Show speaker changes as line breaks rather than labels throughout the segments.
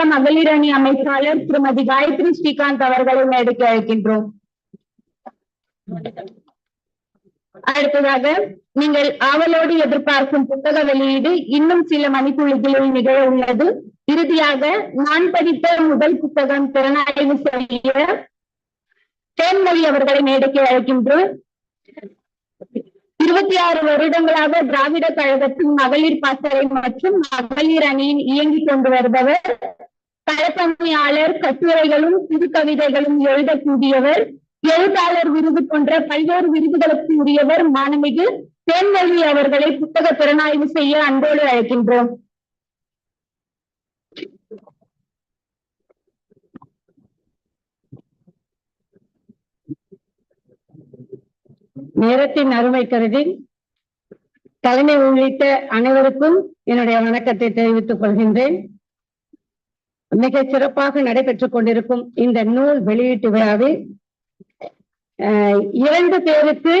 தமிழக மகளிர் அணி அமைப்பாளர் திருமதி காயத்ரி ஸ்ரீகாந்த் அவர்களை மேடைக்கு அழைக்கின்றோம். அடுத்ததாக நீங்கள் ஆவலோடு எதிர்பார்க்கும் புத்தக வெளியீடு இன்னும் சில மணிக்குழுகளில் நிகழ உள்ளது. இறுதியாக நான் படித்த முதல் புத்தகம் திறனாய்வு செய்ய தேன்மொழி அவர்களை மேடைக்கு அழைக்கின்றோம். இருபத்தி ஆறு வருடங்களாக திராவிட கழகத்தின் மகளிர் பாசறை மற்றும் மகளிர் அணியின் இயங்கிக் கொண்டு வருபவர் களப்பணியாளர் கட்டுரைகளும் சிறு கவிதைகளும் எழுதக்கூடியவர் எழுத்தாளர் விருது போன்ற பல்வேறு விருதுகளுக்கு உரியவர் மாணமிகு தேன்மொழி அவர்களை புத்தக திறனாய்வு செய்ய அன்போடு அழைக்கின்றோம். நேரத்தின் அருமை கருதி தலைமை உள்ளிட்ட அனைவருக்கும் என்னுடைய வணக்கத்தை தெரிவித்துக் கொள்கின்றேன். மிக சிறப்பாக நடைபெற்றுக் கொண்டிருக்கும் இந்த நூல் வெளியீட்டு விழாவில் இரண்டு பேருக்கு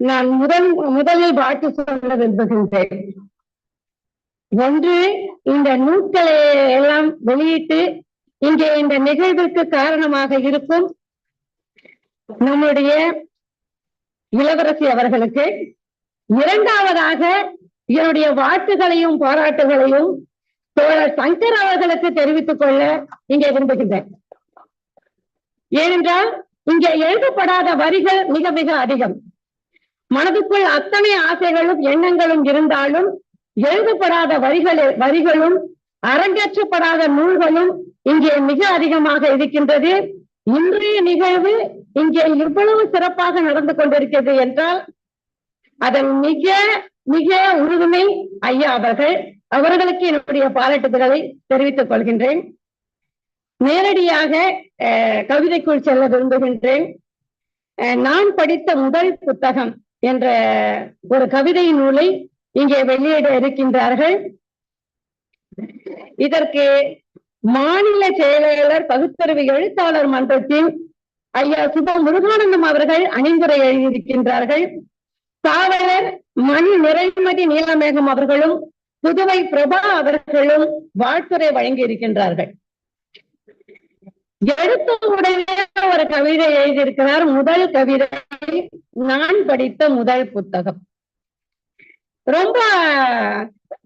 நான் முதல் முதலில் வாழ்த்து சொல்ல விரும்புகின்றேன். ஒன்று இந்த நூல்களை எல்லாம் வெளியிட்டு இங்கே இந்த நிகழ்விற்கு காரணமாக இருக்கும் நம்முடைய இளவரசி அவர்களுக்கு இரண்டாவதாக என்னுடைய வாழ்த்துகளையும் பாராட்டுகளையும் தோழர் சங்கர் அவர்களுக்கு தெரிவித்துக் கொள்ள இங்கே விரும்புகின்றேன். ஏனென்றால் இங்கே எழுதப்படாத வரிகள் மிக மிக அதிகம். மனதுக்குள் அத்தனை ஆசைகளும் எண்ணங்களும் இருந்தாலும் எழுதப்படாத வரிகள் வரிகளும் அரங்கேற்றப்படாத நூல்களும் இங்கே மிக அதிகமாக இருக்கின்றது. இன்றைய நிகழ்வு இங்கே இவ்வளவு சிறப்பாக நடந்து கொண்டிருக்கிறது என்றால் அதன் மிக மிக உறுதுணை ஐயா அவர்கள் அவர்களுக்கு என்னுடைய பாராட்டுதல்களை தெரிவித்துக் கொள்கின்றேன். நேரடியாக அஹ், கவிதைக்குள் செல்ல விரும்புகின்றேன். அஹ், நான் படித்த முதல் புத்தகம் என்ற ஒரு கவிதை நூலை இங்கே வெளியிட இருக்கின்றார்கள். இதற்கு மாநில செயலாளர் பகுத்தறிவு எழுத்தாளர் மன்றத்தின் ஐயா சுப முருகானந்தம் அவர்கள் அணிந்துரை எழுதியிருக்கின்றார்கள். காவலர் மணி நிறைமதி நீலமேகம் அவர்களும் புதுவை பிரபா அவர்களும் வாழ்த்துரை வழங்கி இருக்கின்றார்கள் எடுத்த ஒரு கவிதை எழுதியிருக்கிறார். முதல் கவிதை நான் படித்த முதல் புத்தகம். ரொம்ப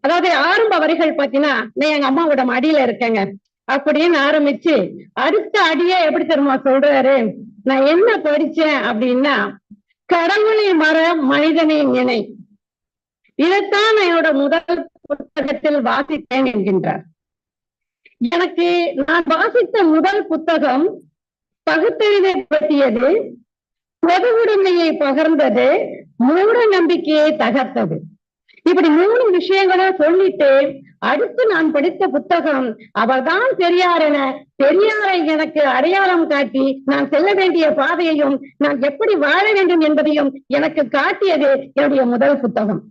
அதாவது ஆரம்ப வரிகள் பாத்தீங்கன்னா நான் எங்க அம்மாவோட மடியில இருக்கேங்க. அப்படின்னு ஆரம்பிச்சு அடுத்த அடியே எப்படி தெரியுமா சொல்றாரு? நான் என்ன படிச்சேன்? அப்படின்னா கடவுளை மர மனிதனை நினை இதைத்தான் என்னோட முதல் புத்தகத்தில் வாசித்தேன் என்கின்றார். எனக்கு நான் வாசித்த முதல் புத்தகம் பகுத்தறிவை பற்றியது பொது உடைமையை பகிர்ந்தது மூட நம்பிக்கையை தகர்த்தது. இப்படி மூணு விஷயங்களை சொல்லிட்டு அடுத்து நான் படித்த புத்தகம் அவர்தான் பெரியார் என பெரியாரை எனக்கு அடையாளம் காட்டி நான் செல்ல வேண்டிய பாதையையும் நான் எப்படி வாழ வேண்டும் என்பதையும் எனக்கு காட்டியது என்னுடைய முதல் புத்தகம்.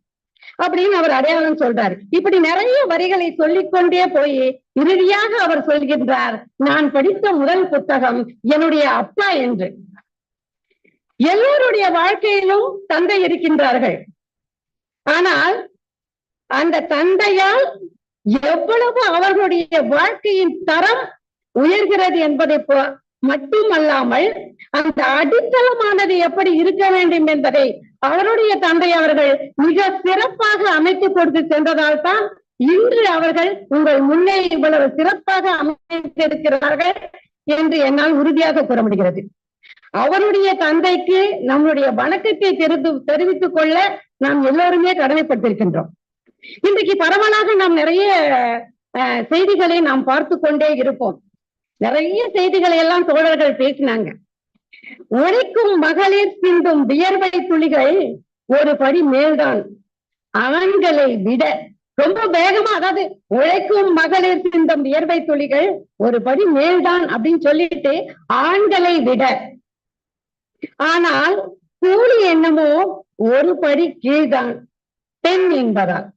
அப்படின்னு அவர் அடையாளம் சொல்றார். இப்படி நிறைய வரிகளை சொல்லிக்கொண்டே போய் இறுதியாக அவர் சொல்கின்றார் நான் படித்த முதல் புத்தகம் என்னுடைய அப்பா என்று. எல்லோருடைய வாழ்க்கையிலும் தந்தை இருக்கின்றார்கள். ஆனால் அந்த தந்தையால் எவ்வளவு அவர்களுடைய வாழ்க்கையின் தரம் உயர்கிறது என்பதை போ- மட்டுமல்லாமல் அந்த அடித்தளமானது எப்படி இருக்க வேண்டும் என்பதை அவருடைய தந்தை அவர்கள் மிக சிறப்பாக அமைத்து கொடுத்து சென்றதால் தான் இன்று அவர்கள் உங்கள் முன்னே இவ்வளவு சிறப்பாக அமைத்திருக்கிறார்கள் என்று என்னால் உறுதியாக கூற முடிகிறது. அவருடைய தந்தைக்கு நம்முடைய வணக்கத்தை தெரிந்து தெரிவித்துக் கொள்ள நாம் எல்லோருமே கடமைப்பட்டிருக்கின்றோம். இன்றைக்கு பரவலாக நாம் நிறைய செய்திகளை நாம் பார்த்து கொண்டே இருப்போம். நிறைய செய்திகளை எல்லாம் தோழர்கள் பேசினாங்க. உழைக்கும் மகளிர் சிந்தும் வியர்வை துளிகள் ஒரு படி மேல்தான். ஆண்களை விட ரொம்ப வேகமா அதாவது உழைக்கும் மகளிர் சிந்தும் வியர்வை துளிகள் ஒரு படி மேல்தான் அப்படின்னு சொல்லிட்டு ஆண்களை விட. ஆனால் கூலி என்னமோ ஒரு படி கீழ்தான். பெண் என்பதால்.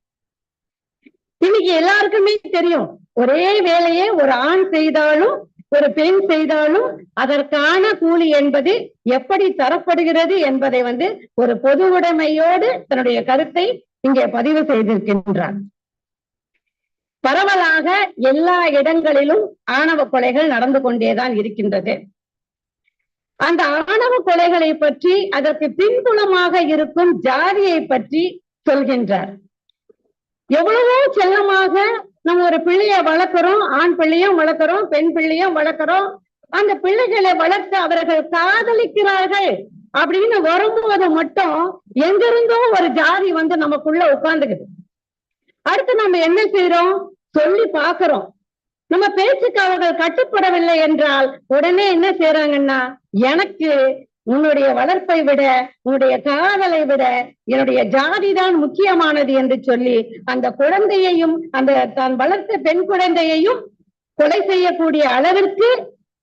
இன்னைக்கு எல்லாருக்குமே தெரியும். ஒரே வேலையை ஒரு ஆண் செய்தாலும் ஒரு பெண் செய்தாலும் அதற்கான கூலி என்பது எப்படி தரப்படுகிறது என்பதை வந்து ஒரு பொது உடைமையோடு தன்னுடைய கருத்தை இங்கே பதிவு செய்திருக்கின்றார். பரவலாக எல்லா இடங்களிலும் ஆணவ கொலைகள் நடந்து கொண்டேதான் இருக்கின்றது. அந்த ஆணவ கொலைகளை பற்றி அதற்கு பின்புலமாக இருக்கும் ஜாதியை பற்றி சொல்கின்றார். எவ்வளவோ செல்லமாக நம்ம ஒரு பிள்ளைய வளர்க்கிறோம் ஆண் பிள்ளையும் வளர்க்கிறோம் பெண் பிள்ளையும் வளர்க்கிறோம். அந்த பிள்ளைகளை வளர்த்து அவர்கள் காதலிக்கிறார்கள் அப்படின்னு வரும்போது மட்டும் எங்கிருந்தோ ஒரு ஜாதி வந்து நமக்குள்ள உட்கார்ந்துக்குது. அடுத்து நம்ம என்ன செய்யறோம் சொல்லி பாக்குறோம் நம்ம பேச்சுக்கு அவர்கள் கட்டுப்படவில்லை என்றால் உடனே என்ன செய்யறாங்கன்னா எனக்கு உன்னுடைய வளர்ப்பை விட உன்னுடைய காதலை விட என்னுடைய ஜாதி தான் முக்கியமானது என்று சொல்லி அந்த குழந்தையையும் அந்த தான் வளர்த்த பெண் குழந்தையையும் கொலை செய்யக்கூடிய அளவிற்கு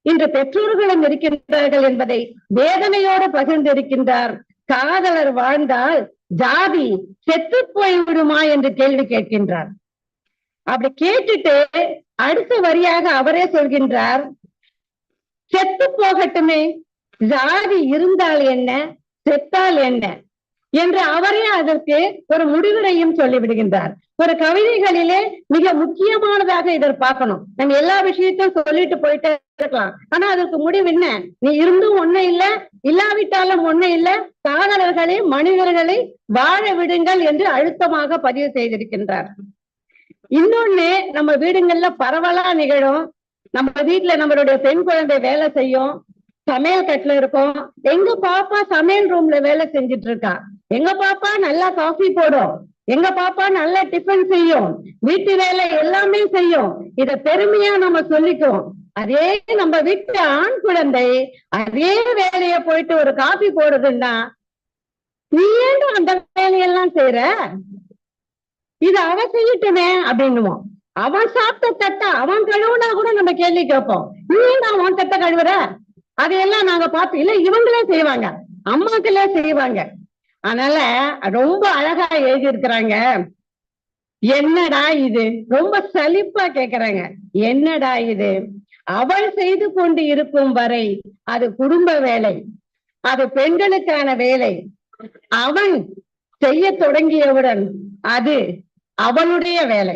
இன்று பெற்றோர்களும் இருக்கின்றார்கள் என்பதை வேதனையோடு பகிர்ந்திருக்கின்றார். காதலர் வாழ்ந்தால் ஜாதி செத்து போய்விடுமா என்று கேள்வி கேட்கின்றார். அப்படி கேட்டுட்டு அடுத்த வரியாக அவரே சொல்கின்றார் செத்து போகட்டுமே ஜாதி இருந்தால் என்ன செத்தால் என்ன? என்று அவரே அதற்கு ஒரு முடிவுரையும் சொல்லிவிடுகின்றார். ஒரு கவிதைகளிலே மிக முக்கியமானதாக இதை பார்க்கணும் நம்ம எல்லா விஷயத்தையும் சொல்லிட்டு போயிட்டே இருக்கலாம். ஆனா அதற்கு முடிவு என்ன? நீ இருந்தும் ஒண்ணு இல்ல இல்லாவிட்டாலும் ஒண்ணு இல்ல காதலர்களை மனிதர்களை வாழ விடுங்கள் என்று அழுத்தமாக பதிவு செய்திருக்கின்றார். இன்னொன்னு நம்ம வீடுங்கள்ல பரவலா நிகழும். நம்ம வீட்டுல நம்மளுடைய பெண் குழந்தை வேலை செய்யும். சமையல் கட்டுல இருக்கும். எங்க பாப்பா சமையல் ரூம்ல வேலை செஞ்சுட்டு இருக்கா எங்க பாப்பா நல்லா காஃபி போடும். எங்க பாப்பா நல்லா டிஃபன் செய்யும். வீட்டு வேலை எல்லாமே செய்யும். இத பெருமையா நம்ம சொல்லிக்கும் அதே நம்ம வீட்டு ஆண் குழந்தை அதே வேலைய போயிட்டு ஒரு காபி போடுதுன்னா நீ ஏன் அந்த வேலையெல்லாம் செய்யற இது அவ செய்யட்டுமே அப்படின்னுவோம். அவன் சாப்பிட்ட தட்டை அவன் கழுவுனா கூட நம்ம கேள்வி கேட்போம். நீ நான் அவன் தட்டை கழுவுற? அதையெல்லாம் நாங்க பார்த்து இல்ல இவங்களே செய்வாங்க. அம்மாக்களே செய்வாங்க. அதனால ரொம்ப அழகா எழுதி இருக்கிறாங்க என்னடா இது? ரொம்ப சலிப்பா கேக்குறாங்க. என்னடா இது? அவள் செய்து கொண்டு இருக்கும் வரை அது குடும்ப வேலை அது பெண்களுக்கான வேலை. அவன் செய்ய தொடங்கியவுடன் அது அவளுடைய வேலை.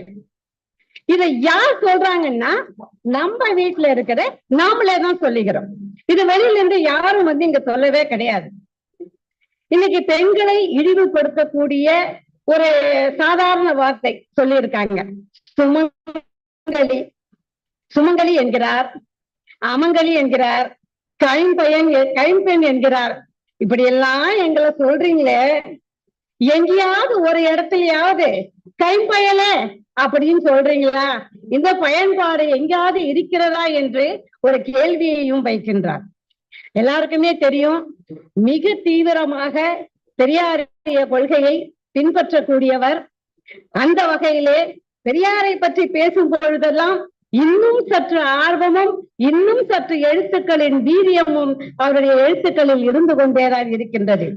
இதை யார் சொல்றாங்கன்னா நம்ம வீட்டுல இருக்கிற நாமளே தான் சொல்லிக்கிறோம் இது வெளியில இருந்து யாரும் வந்து இங்க சொல்லவே கிடையாது. இன்னைக்கு பெண்களை இழிவுபடுத்தக்கூடிய ஒரு சாதாரண வார்த்தை சொல்லியிருக்காங்க. சுமங்கலி. சுமங்கலி என்கிறார். அமங்கலி என்கிறார். கைம்பயன் கைம்பெண் என்கிறார். இப்படி எல்லாம் எங்களை சொல்றீங்களே. எங்கேயாவது ஒரு இடத்துலயாவது கைம்பயல அப்படின்னு சொல்றீங்களா? இந்த பயன்பாடு எங்கேயாவது இருக்கிறதா என்று ஒரு கேள்வியையும் வைக்கின்றார். எல்லாருக்குமே தெரியும் மிக தீவிரமாக பெரியாருடைய கொள்கையை பின்பற்றக்கூடியவர் அந்த வகையிலே பெரியாரை பற்றி பேசும் பொழுதெல்லாம் இன்னும் சற்று ஆர்வமும் இன்னும் சற்று எழுத்துக்களின் வீரியமும் அவருடைய எழுத்துக்களில் இருந்து கொண்டேதான் இருக்கின்றது.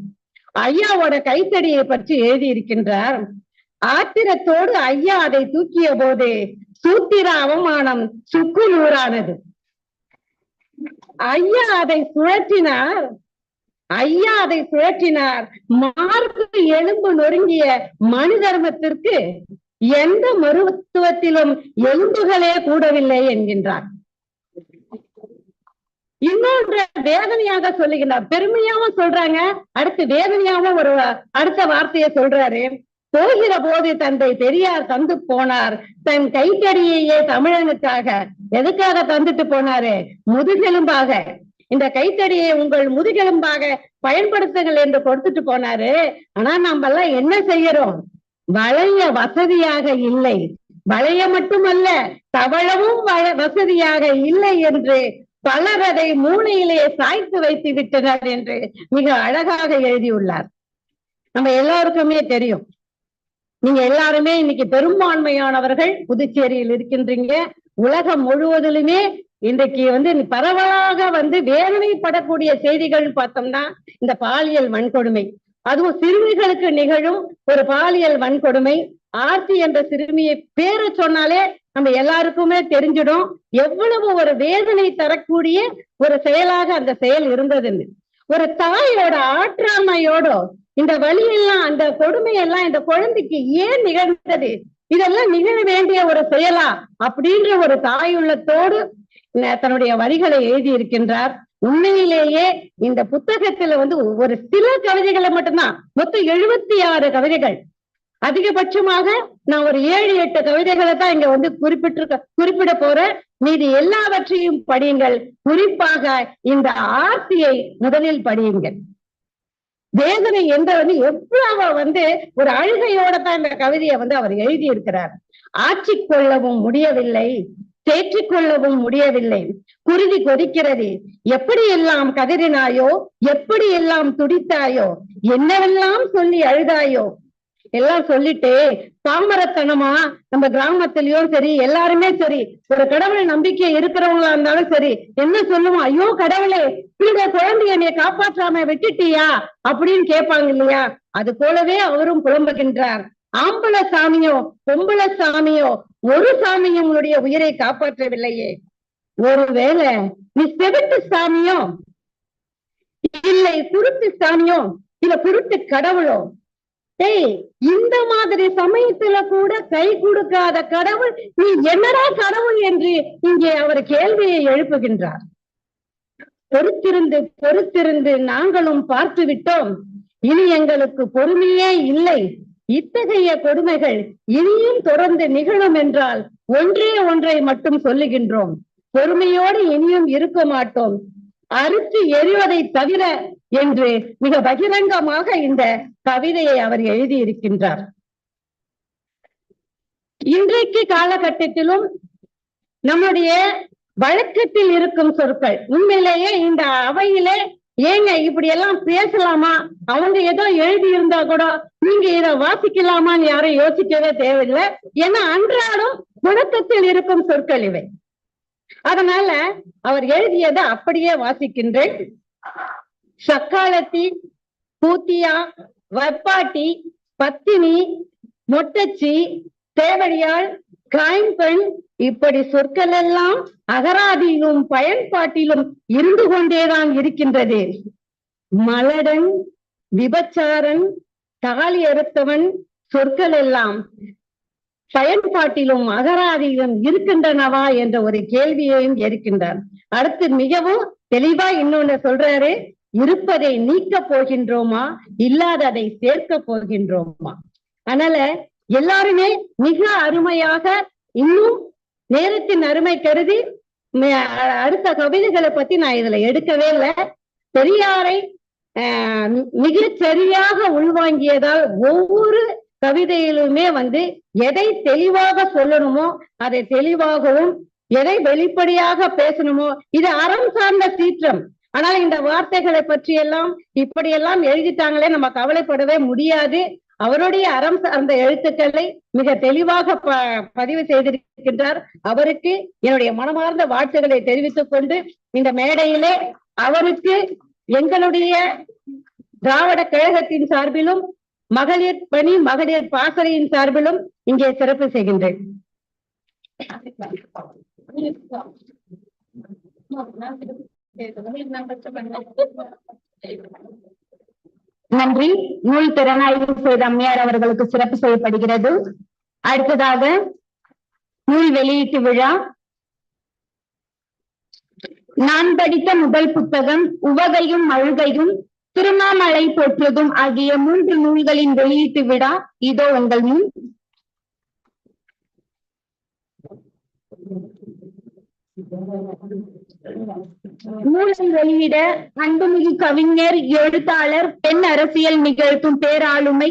ஐயாவோட கைத்தடியை பற்றி எழுதி இருக்கின்றார் ஆத்திரத்தோடு ஐயா அதை தூக்கிய போது சூத்திர அவமானம் சுக்கு நூறானது ஐயா அதை சுழற்றினார். ஐயா அதை சுழற்றினார். மார்பு எலும்பு நொறுங்கிய மனு தர்மத்திற்கு எந்த மருத்துவத்திலும் எலும்புகளே கூடவில்லை என்கின்றார். இன்னொன்று வேதனையாக சொல்லுகிறார். பெருமையாவும் சொல்றாங்க. அடுத்து வேதனையாவும் ஒரு அடுத்த வார்த்தையை சொல்றாரு. போகிற போது தந்தை பெரியார் தந்து போனார். தன் கைத்தடியையே தமிழனுக்காக எதுக்காக தந்துட்டு போனாரு? முதுகெலும்பாக. இந்த கைத்தடியை உங்கள் முதுகெலும்பாக பயன்படுத்துங்கள் என்று கொடுத்துட்டு போனாரு. ஆனா நம்ம எல்லாம் என்ன செய்யறோம்? வளைய வசதியாக இல்லை. வளைய மட்டுமல்ல தவழவும் வசதியாக இல்லை என்று பலர் அதை மூளையிலேயே சாய்த்து வைத்து விட்டனர் என்று மிக அழகாக எழுதியுள்ளார். நம்ம எல்லாருக்குமே தெரியும். நீங்க எல்லாருமே இன்னைக்கு பெரும்பான்மையானவர்கள் புதுச்சேரியில் இருக்கின்றீங்க. உலகம் முழுவதிலுமே இன்றைக்கு வந்து பரவலாக வந்து வேதனைப்படக்கூடிய செய்திகள் பார்த்தோம்னா இந்த பாலியல் வன்கொடுமை. அதுவும் சிறுமிகளுக்கு நிகழும் ஒரு பாலியல் வன்கொடுமை. ஆர்த்தி என்ற சிறுமியை பேர சொன்னாலே நம்ம எல்லாருக்குமே தெரிஞ்சிடும் எவ்வளவு ஒரு வேதனை தரக்கூடிய ஒரு செயலாக அந்த செயல் இருந்ததுன்னு. ஒரு தாயோட ஆற்றாமையோட இந்த வழியெல்லாம் அந்த கொடுமையெல்லாம் இந்த குழந்தைக்கு ஏன் நிகழ்ந்தது? இதெல்லாம் நிகழ வேண்டிய ஒரு செயலா? அப்படின்ற ஒரு தாயுள்ளத்தோடு தன்னுடைய வரிகளை எழுதி இருக்கின்றார் உண்மையிலேயே இந்த புத்தகத்துல வந்து ஒரு சில கவிதைகளை மட்டும்தான் மொத்தம் எழுபத்தி ஆறு கவிதைகள். அதிகபட்சமாக நான் ஒரு ஏழு எட்டு கவிதைகளை தான் இங்க வந்து குறிப்பிட்டு குறிப்பிட போறேன். மீதி எல்லாவற்றையும் படியுங்கள். குறிப்பாக இந்த ஆர்த்தியை முதலில் படியுங்கள். வேதனை என்ற வந்து எவ்வளவு வந்து ஒரு அழுகையோட தான் இந்த கவிதையை வந்து அவர் எழுதி இருக்கிறார் ஆட்சி கொள்ளவும் முடியவில்லை தேற்றிக் கொள்ளவும் முடியவில்லை. குருதி கொதிக்கிறது. எப்படி எல்லாம் கதறினாயோ எப்படி எல்லாம் துடித்தாயோ என்னவெல்லாம் சொல்லி அழுதாயோ எல்லாம் சொல்லிட்டு பாமரத்தனமா நம்ம கிராமத்திலயும் சரி எல்லாருமே சரி ஒரு கடவுளை நம்பிக்கை இருக்கிறவங்களா இருந்தாலும் சரி என்ன சொல்லுவோம்? ஐயோ கடவுளே இந்த குழந்தைய என்னைய காப்பாற்றாம வெட்டிட்டியா? அப்படின்னு கேட்பாங்க இல்லையா? அது போலவே அவரும் புலம்புகின்றார். ஆம்பள சாமியோ பொம்பளை சாமியோ ஒரு சாமியும் உங்களுடைய உயிரை காப்பாற்றவில்லையே. ஒருவேளை நீ செவிட்டு சாமியோ இல்லை குருட்டு சாமியோ இல்ல குருட்டு கடவுளோ டேய் இந்த மாதிரி சமயத்துல கூட கை கொடுக்காத கடவுள் நீ என்னடா கடவுள் என்று இங்கே அவர் கேள்வியை எழுப்புகின்றார். பொறுத்திருந்து பொறுத்திருந்து நாங்களும் பார்த்து விட்டோம். இனி எங்களுக்கு பொறுமையே இல்லை. இத்தகைய கொடுமைகள் இனியும் தொடர்ந்து நிகழும் என்றால் ஒன்றே ஒன்றை மட்டும் சொல்லுகின்றோம். பொறுமையோடு இனியும் இருக்க மாட்டோம். அறுத்து எறிவதை தவிர என்று மிக பகிரங்கமாக இந்த கவிதையை அவர் எழுதியிருக்கின்றார். இன்றைக்கு காலகட்டத்திலும் நம்முடைய வழக்கத்தில் இருக்கும் சொற்கள் உண்மையிலேயே இந்த அவையிலே ஏங்க இப்படி எல்லாம் பேசலாமா? அவங்க ஏதோ எழுதி இருந்தா கூட நீங்க இதை வாசிக்கலாமான்னு யாரும் யோசிக்கவே தேவையில்லை. ஏன்னா அன்றாடம் புழக்கத்தில் இருக்கும் சொற்கள் இவை. அதனால அவர் எழுதியதை அப்படியே வாசிக்கின்றேன். சக்காலத்தி பூத்தியா வப்பாட்டி பத்தினி மொட்டச்சி தேவடியாள் காய்பெண் இப்படி சொற்கள் எல்லாம் அகராதியிலும் பயன்பாட்டிலும் இருந்து கொண்டேதான் இருக்கின்றது. மலடன் விபச்சாரன் தாலி அறுத்தவன் சொற்கள் எல்லாம் பயன்பாட்டிலும் அகராதியிலும் இருக்கின்றனவா என்ற ஒரு கேள்வியையும் இருக்கின்றார் அடுத்து மிகவும் தெளிவா இன்னொன்னு சொல்றாரு. இருப்பதை நீக்க போகின்றோமா? இல்லாததை சேர்க்க போகின்றோமா? அதனால எல்லாருமே மிக அருமையாக இன்னும் நேரத்தின் அருமை கருதி அடுத்த கவிதைகளை பத்தி நான் இதுல எடுக்கவே இல்லை. பெரியாரை ஆஹ் சரியாக உள்வாங்கியதால் ஒவ்வொரு கவிதையிலுமே வந்து எதை தெளிவாக சொல்லணுமோ அதை தெளிவாகவும் எதை வெளிப்படையாக பேசணுமோ இது அறம் சார்ந்த சீற்றம். ஆனால் இந்த வார்த்தைகளை பற்றி எல்லாம் இப்படியெல்லாம் எழுதிட்டாங்களே நம்ம கவலைப்படவே முடியாது. அவருடைய அறம் சார்ந்த எழுத்துக்களை மிக தெளிவாக ப பதிவு செய்திருக்கின்றார். அவருக்கு என்னுடைய மனமார்ந்த வாழ்த்துக்களை தெரிவித்துக் கொண்டு இந்த மேடையிலே அவருக்கு எங்களுடைய திராவிட கழகத்தின் சார்பிலும் மகளிர் பணி மகளிர் பாசறையின் சார்பிலும் இங்கே சிறப்பு செய்கின்றேன். நன்றி. நூல் திறனாய்வு செய்த அம்மையார் அவர்களுக்கு சிறப்பு செய்யப்படுகிறது. அடுத்ததாக நூல் வெளியீட்டு விழா. நான் படித்த முதல் புத்தகம் உவகையும் அழுகையும் திருமாமலை போற்றதும் ஆகிய மூன்று நூல்களின் வெளியீட்டு விழா. இதோ உங்கள் முன். நூலை வெளியிட அன்புமிகு கவிஞர் எழுத்தாளர் பெண் அரசியல் நிகழ்த்தும் பேராளுமை